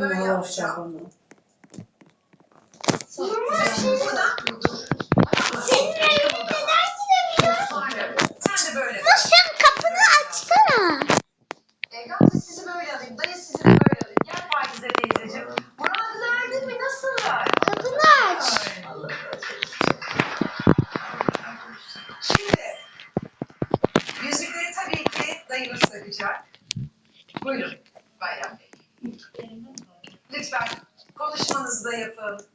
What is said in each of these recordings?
Böyle ne olacak onu? Senin neden gidemiyor? Aynen. Sen. Nasıl kapını açsana. E, Gamze sizi böyle alayım. Dayı sizi böyle alayım. Gel Pakize teyzeciğim. Yüzükleri tabii ki dayımız takacak. Buyurun Bayram Bey. Lütfen konuşmanızı da yapın.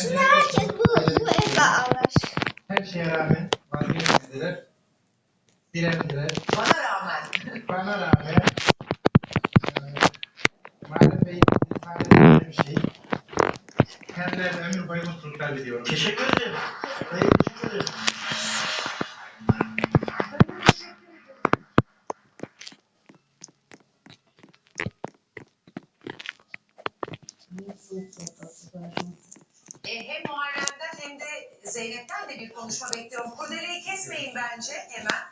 Şimdi herkes bu, bu eve alır. Her şeye rağmen vazgeçmediler. Direndiler. Bana rağmen. Bana rağmen eee Muharrem Bey'in ifade bir şey. Kendilerine ömür boyu mutluluklar diliyorum. Teşekkür ederim. Dayı teşekkür ederim. E, hem Muharrem'den hem de Zeynep'ten de bir konuşma bekliyorum. Kurdeleyi kesmeyin bence hemen.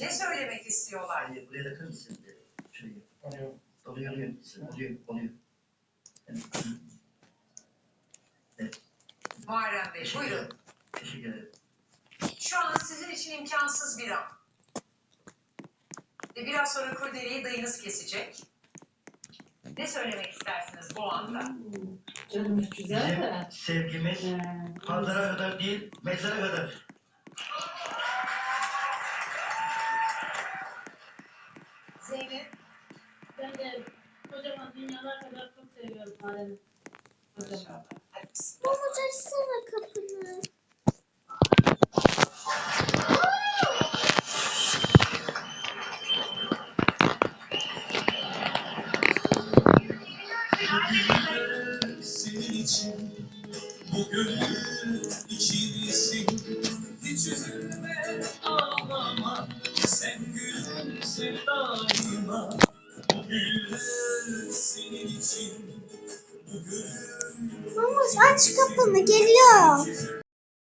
Ne söylemek istiyorlar? Hani buraya takar mısın? Şuraya. Oluyor. Oluyor, oluyor. Oluyor, oluyor. Evet, Muharrem Bey buyurun. teşekkür ederim. Şu an sizin için imkansız bir an. Ve biraz sonra kurdeleyi dayınız kesecek. Ne söylemek istersiniz bu anda? Canımız güzel Bizim de. sevgimiz Ee, pazara kadar değil, mezara kadar. Ben de kocaman dünyalar kadar çok seviyorum kızım. Mahmut açsana kapını. senin için bu gönül içinsin hiç üzülme ağlama sen gülümse daima Mahmut aç kapını geliyor.